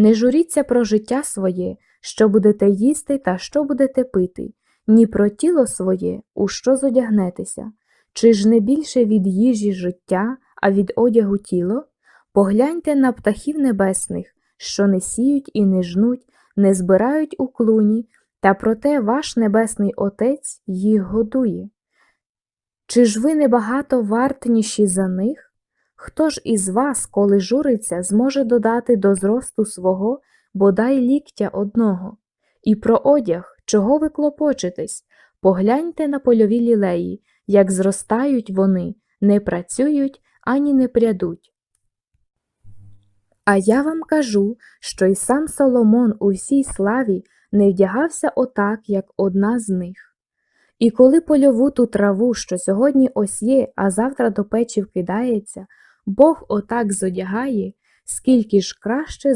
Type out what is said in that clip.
Не журіться про життя своє, що будете їсти та що будете пити, ні про тіло своє, у що зодягнетеся. Чи ж не більше від їжі життя, а від одягу тіло? Погляньте на птахів небесних, що не сіють і не жнуть, не збирають у клуні, та проте ваш небесний Отець їх годує. Чи ж ви небагато вартніші за них? Хто ж із вас, коли журиться, зможе додати до зросту свого бодай ліктя одного? І про одяг, чого ви клопочетесь? Погляньте на польові лілеї, як зростають вони, не працюють ані не прядуть. А я вам кажу, що й сам Соломон у всій славі не вдягався отак, як одна з них. І коли польову ту траву, що сьогодні ось є, а завтра до печі вкидається, Бог отак зодягає, скільки ж краще